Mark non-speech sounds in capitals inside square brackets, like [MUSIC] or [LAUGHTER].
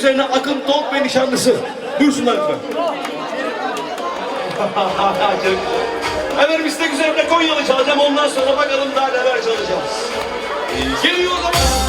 üzerine Akın Tok ve nişanlısı. Buyursunlar lütfen. [LAUGHS] Efendim istek üzerine Konyalı çalacağım. Ondan sonra bakalım daha neler çalacağız. Geliyor o zaman.